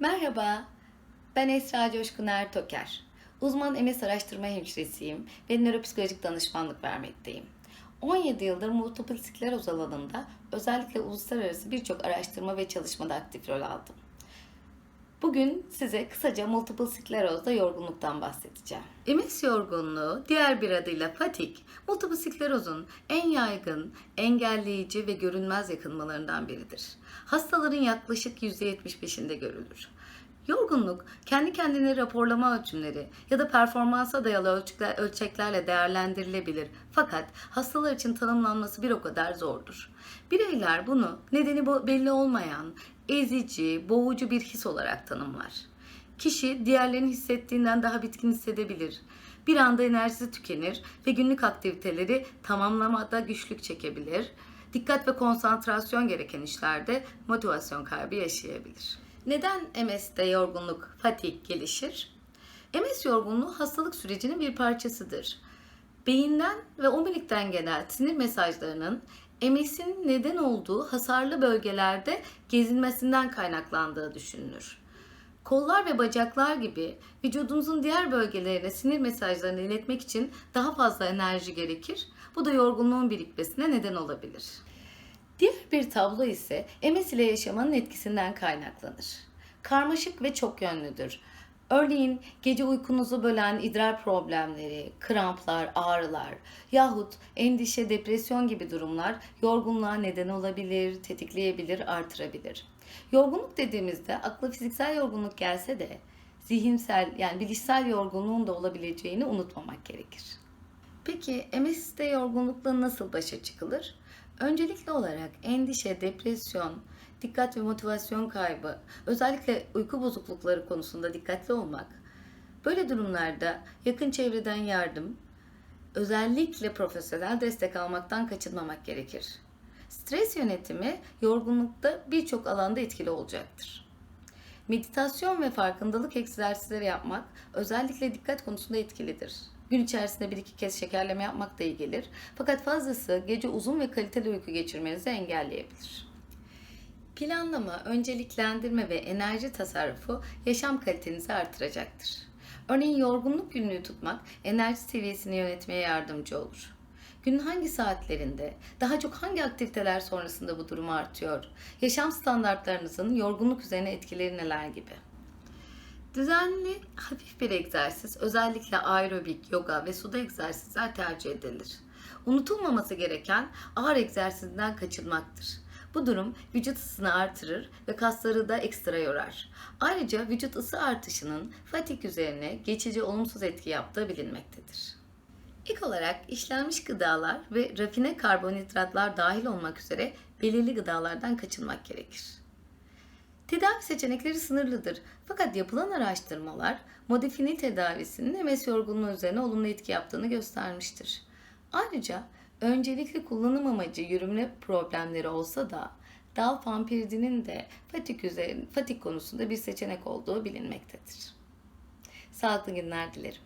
Merhaba, ben Esra Coşkun Ertoker. Uzman MS araştırma hemşiresiyim ve nöropsikolojik danışmanlık vermekteyim. 17 yıldır multiple skleroz alanında özellikle uluslararası birçok araştırma ve çalışmada aktif rol aldım. Bugün size kısaca multiple sklerozda yorgunluktan bahsedeceğim. MS yorgunluğu, diğer bir adıyla fatik, multiple sklerozun en yaygın, engelleyici ve görünmez yakınmalarından biridir. Hastaların yaklaşık %75'inde görülür. Yorgunluk, kendi kendine raporlama ölçümleri ya da performansa dayalı ölçekler, ölçeklerle değerlendirilebilir. Fakat hastalar için tanımlanması bir o kadar zordur. Bireyler bunu nedeni belli olmayan, ezici, boğucu bir his olarak tanımlar. Kişi diğerlerinin hissettiğinden daha bitkin hissedebilir. Bir anda enerjisi tükenir ve günlük aktiviteleri tamamlamada güçlük çekebilir. Dikkat ve konsantrasyon gereken işlerde motivasyon kaybı yaşayabilir. Neden MS'de yorgunluk, fatik gelişir? MS yorgunluğu hastalık sürecinin bir parçasıdır. Beyinden ve omurilikten gelen sinir mesajlarının MS'in neden olduğu hasarlı bölgelerde gezinmesinden kaynaklandığı düşünülür. Kollar ve bacaklar gibi vücudunuzun diğer bölgelerine sinir mesajlarını iletmek için daha fazla enerji gerekir. Bu da yorgunluğun birikmesine neden olabilir. Diğer bir tablo ise MS ile yaşamanın etkisinden kaynaklanır. Karmaşık ve çok yönlüdür. Örneğin gece uykunuzu bölen idrar problemleri, kramplar, ağrılar yahut endişe, depresyon gibi durumlar yorgunluğa neden olabilir, tetikleyebilir, artırabilir. Yorgunluk dediğimizde akla fiziksel yorgunluk gelse de zihinsel yani bilişsel yorgunluğun da olabileceğini unutmamak gerekir. Peki MS'de yorgunlukla nasıl başa çıkılır? Öncelikli olarak endişe, depresyon, dikkat ve motivasyon kaybı, özellikle uyku bozuklukları konusunda dikkatli olmak. Böyle durumlarda yakın çevreden yardım, özellikle profesyonel destek almaktan kaçınmamak gerekir. Stres yönetimi yorgunlukta birçok alanda etkili olacaktır. Meditasyon ve farkındalık egzersizleri yapmak özellikle dikkat konusunda etkilidir. Gün içerisinde bir iki kez şekerleme yapmak da iyi gelir. Fakat fazlası gece uzun ve kaliteli uyku geçirmenizi engelleyebilir. Planlama, önceliklendirme ve enerji tasarrufu yaşam kalitenizi artıracaktır. Örneğin yorgunluk günlüğü tutmak enerji seviyesini yönetmeye yardımcı olur. Günün hangi saatlerinde, daha çok hangi aktiviteler sonrasında bu durum artıyor? Yaşam standartlarınızın yorgunluk üzerine etkileri neler gibi? Düzenli, hafif bir egzersiz, özellikle aerobik, yoga ve suda egzersizler tercih edilir. Unutulmaması gereken ağır egzersizden kaçınmaktır. Bu durum vücut ısısını artırır ve kasları da ekstra yorar. Ayrıca vücut ısı artışının fatik üzerine geçici olumsuz etki yaptığı bilinmektedir. İlk olarak işlenmiş gıdalar ve rafine karbonhidratlar dahil olmak üzere belirli gıdalardan kaçınmak gerekir. Tedavi seçenekleri sınırlıdır. Fakat yapılan araştırmalar modifini tedavisinin MS yorgunluğu üzerine olumlu etki yaptığını göstermiştir. Ayrıca öncelikli kullanım amacı yürüme problemleri olsa da dalfanpiridinin de fatik, üzerine, fatik konusunda bir seçenek olduğu bilinmektedir. Sağlıklı günler dilerim.